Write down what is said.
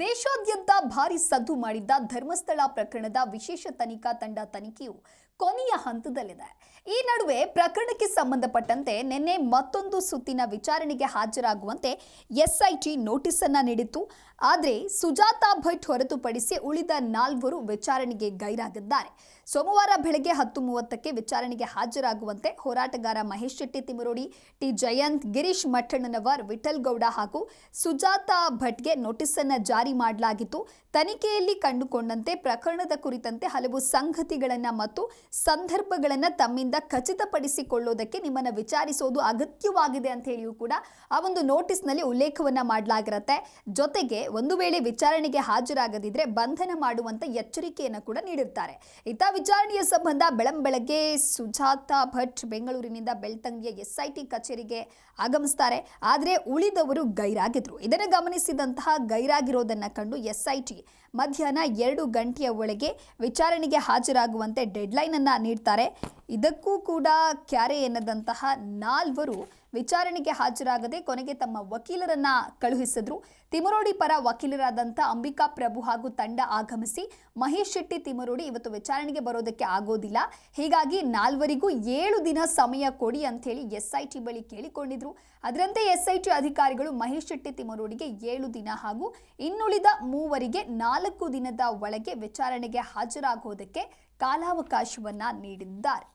ದೇಶಾದ್ಯಂತ ಭಾರಿ ಸದ್ದು ಮಾಡಿದ್ದ ಧರ್ಮಸ್ಥಳ ಪ್ರಕರಣದ ವಿಶೇಷ ತನಿಖಾ ತಂಡ ತನಿಖೆಯು ಕೊನೆಯ ಹಂತದಲ್ಲಿದೆ. ಈ ನಡುವೆ ಪ್ರಕರಣಕ್ಕೆ ಸಂಬಂಧಪಟ್ಟಂತೆ ನಿನ್ನೆ ಮತ್ತೊಂದು ಸುತ್ತಿನ ವಿಚಾರಣೆಗೆ ಹಾಜರಾಗುವಂತೆ ಎಸ್ಐಟಿ ನೋಟಿಸ್ ಅನ್ನ ನೀಡಿತ್ತು. ಆದರೆ ಸುಜಾತಾ ಭಟ್ ಹೊರತುಪಡಿಸಿ ಉಳಿದ ನಾಲ್ವರು ವಿಚಾರಣೆಗೆ ಗೈರಾಗಿದ್ದಾರೆ. ಸೋಮವಾರ ಬೆಳಗ್ಗೆ ಹತ್ತು ಮೂವತ್ತಕ್ಕೆ ವಿಚಾರಣೆಗೆ ಹಾಜರಾಗುವಂತೆ ಹೋರಾಟಗಾರ ಮಹೇಶ್ ಶೆಟ್ಟಿ ತಿಮರೋಡಿ ಟಿ ಜಯಂತ್, ಗಿರೀಶ್ ಮಠಣ್ಣನವರ್ ವಿಠಲ್ ಗೌಡ ಹಾಗೂ ಸುಜಾತಾ ಭಟ್ಗೆ ನೋಟಿಸ್ ಅನ್ನ ಜಾರಿ ಮಾಡಲಾಗಿತ್ತು. ತನಿಖೆಯಲ್ಲಿ ಕಂಡುಕೊಂಡಂತೆ ಪ್ರಕರಣದ ಕುರಿತಂತೆ ಹಲವು ಸಂಗತಿಗಳನ್ನು ಮತ್ತು ಸಂದರ್ಭಗಳನ್ನು ತಮ್ಮಿಂದ ಖಚಿತಪಡಿಸಿಕೊಳ್ಳೋದಕ್ಕೆ ನಿಮ್ಮನ್ನು ವಿಚಾರಿಸೋದು ಅಗತ್ಯವಾಗಿದೆ ಅಂತ ಹೇಳಿಯೂ ಕೂಡ ಆ ಒಂದು ನೋಟಿಸ್ನಲ್ಲಿ ಉಲ್ಲೇಖವನ್ನ ಮಾಡಲಾಗಿರುತ್ತೆ. ಜೊತೆಗೆ ಒಂದು ವೇಳೆ ವಿಚಾರಣೆಗೆ ಹಾಜರಾಗದಿದ್ರೆ ಬಂಧನ ಮಾಡುವಂತ ಎಚ್ಚರಿಕೆಯನ್ನು ಕೂಡ ನೀಡಿರ್ತಾರೆ. ಇತ ವಿಚಾರಣೆಯ ಸಂಬಂಧ ಬೆಳಂಬೆಳಗ್ಗೆ ಸುಜಾತಾ ಭಟ್ ಬೆಂಗಳೂರಿನಿಂದ ಬೆಳ್ತಂಗಿಯ ಎಸ್ಐಟಿ ಕಚೇರಿಗೆ ಆಗಮಿಸ್ತಾರೆ. ಆದರೆ ಉಳಿದವರು ಗೈರಾಗಿದ್ರು. ಇದನ್ನು ಗಮನಿಸಿದಂತಹ ಗೈರಾಗಿರೋದನ್ನ ಕಂಡು ಎಸ್ಐಟಿ ಮಧ್ಯಾಹ್ನ ಎರಡು ಗಂಟೆಯ ಒಳಗೆ ವಿಚಾರಣೆಗೆ ಹಾಜರಾಗುವಂತೆ ಡೆಡ್ಲೈನ್ ಅನ್ನ ನೀಡ್ತಾರೆ. ಇದಕ್ಕೂ ಕೂಡ ಕ್ಯಾರೆ ಎನ್ನದಂತಹ ನಾಲ್ವರು ವಿಚಾರಣೆಗೆ ಹಾಜರಾಗದೆ ಕೊನೆಗೆ ತಮ್ಮ ವಕೀಲರನ್ನ ಕಳುಹಿಸಿದ್ರು. ತಿಮರೋಡಿ ಪರ ವಕೀಲರಾದಂಥ ಅಂಬಿಕಾ ಪ್ರಭು ಹಾಗೂ ತಂಡ ಆಗಮಿಸಿ ಮಹೇಶ್ ಶೆಟ್ಟಿ ತಿಮರೋಡಿ ಇವತ್ತು ವಿಚಾರಣೆಗೆ ಬರೋದಕ್ಕೆ ಆಗೋದಿಲ್ಲ. ಹೀಗಾಗಿ ನಾಲ್ವರಿಗೂ ಏಳು ದಿನ ಸಮಯ ಕೊಡಿ ಅಂಥೇಳಿ ಐ ಟಿ ಬಳಿ ಕೇಳಿಕೊಂಡಿದ್ರು. ಅದರಂತೆ ಎಸ್ ಐ ಟಿ ಅಧಿಕಾರಿಗಳು ಮಹೇಶ್ ಶೆಟ್ಟಿ ತಿಮರೋಡಿಗೆ ಏಳು ದಿನ ಹಾಗೂ ಇನ್ನುಳಿದ ಮೂವರಿಗೆ ನಾಲ್ಕು ದಿನದ ಒಳಗೆ ವಿಚಾರಣೆಗೆ ಹಾಜರಾಗೋದಕ್ಕೆ ಕಾಲಾವಕಾಶವನ್ನು ನೀಡಿದ್ದಾರೆ.